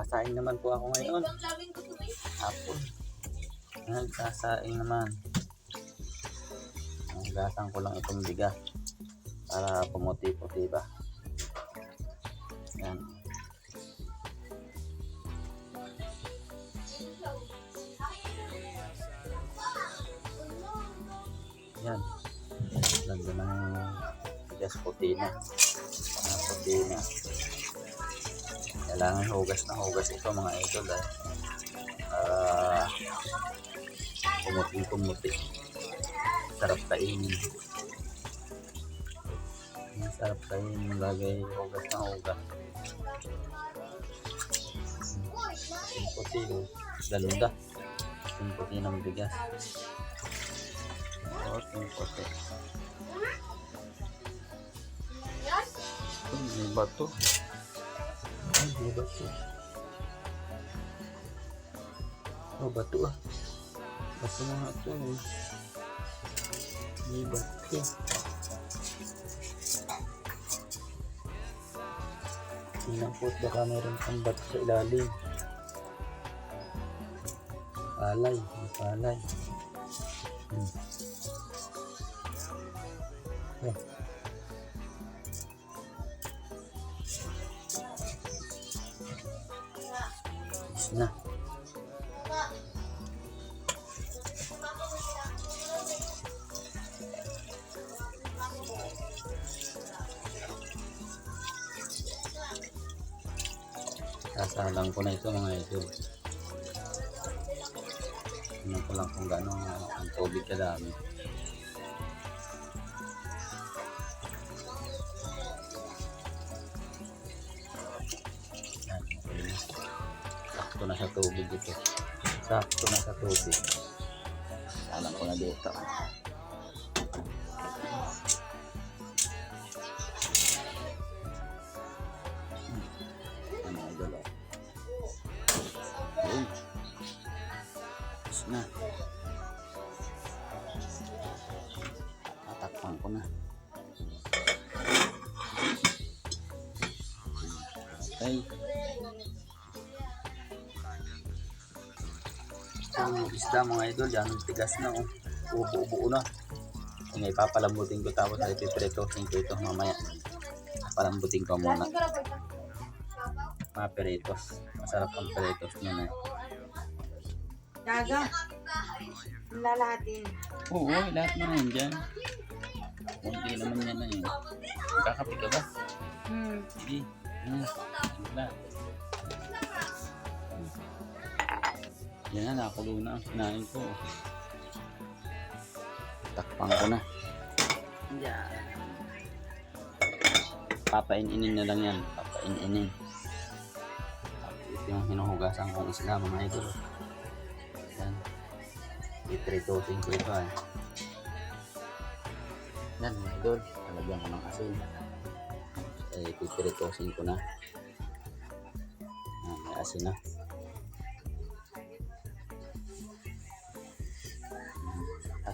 Sasaing naman po ako ngayon. Hapon. Nagsasaing naman. Nagasan ko lang itong bigas para pumuti-puti ba. Yan. Yan. Ganda ng bigas puti na. Ah, puti na. Kailangan hugas na hugas ito mga idol eh. Ah, pumuti-pumuti. Sarap kainin. Sarap kainin lagay hugas na hugas. Yung puti oh. Ganda. Yung puti ng bigas. Oh, yung puti. Ay, may bato. Ay, may bato. Oh, bato ah. Bato na nga ito eh. May bato. Tingnan po baka mayroon pang bato sa ilalim. Palay, may palay. Hmm. Oh. Na. Sasalang ko na ito mga idol. Tingnan ko lang kung gaano ang tubig kadami. Yan, Sakto na sa tubig ito. Sakto na sa tubig. Salang ko na dito. Ano na. Tatakpan ko na. Okay. Yung isda mga idol, yan, tigas na oh. Ubo-ubo na. Yung ipapalambutin ko tapos ay pipretosin ko ito mamaya. Palambutin ko muna. Mga peritos. Masarap ang peritos niya na. Daga. Lalahatin. Oo, lahat na yan dyan. Kunti naman yan na yun. Magkakape ka ba? Hmm. Sige. Hmm. Wala. Yan na, nakulo na kinain ko. Takpan ko na. Yan. Papaininin na lang yan. Papaininin. Ito yung hinuhugasan kong isla mga idol. Yan. Itritosin ko ito eh. Yan mga idol. Talagyan ko ng asin. Eh, pipiritosin ko na. Yan, may asin na.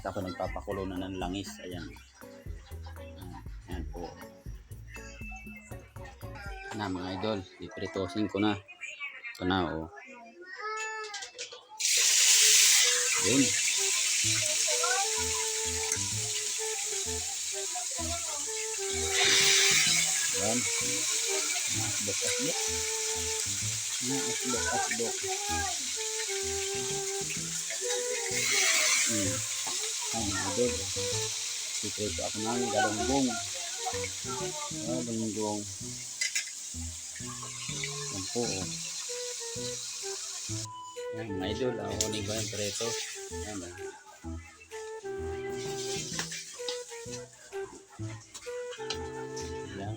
Ako nagpapakulo na ng langis. Ayan. Ayan, ayan po. Na mga idol, ipritosin ko na. Ito na oh. Yun. Yan. Asbok, asbok. Na, asbok, asbok. Hmm idol. Sikrito ako ng galunggong. Ah, galunggong. Yan po, oh. Ayan, mga idol, ah, ako ni ba preto. Ayan ba. Ayan.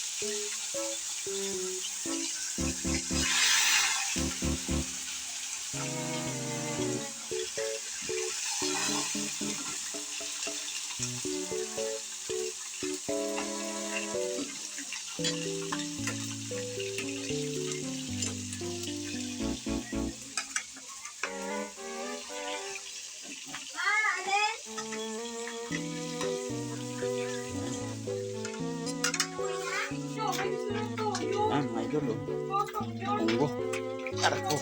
Ayan, mga idol. Munggo. Tarko.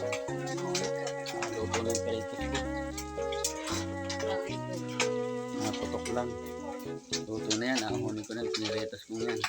Luto ng peritos ko. Naputok lang. Luto na yan. Ahunin ko ng piniretas mo yan.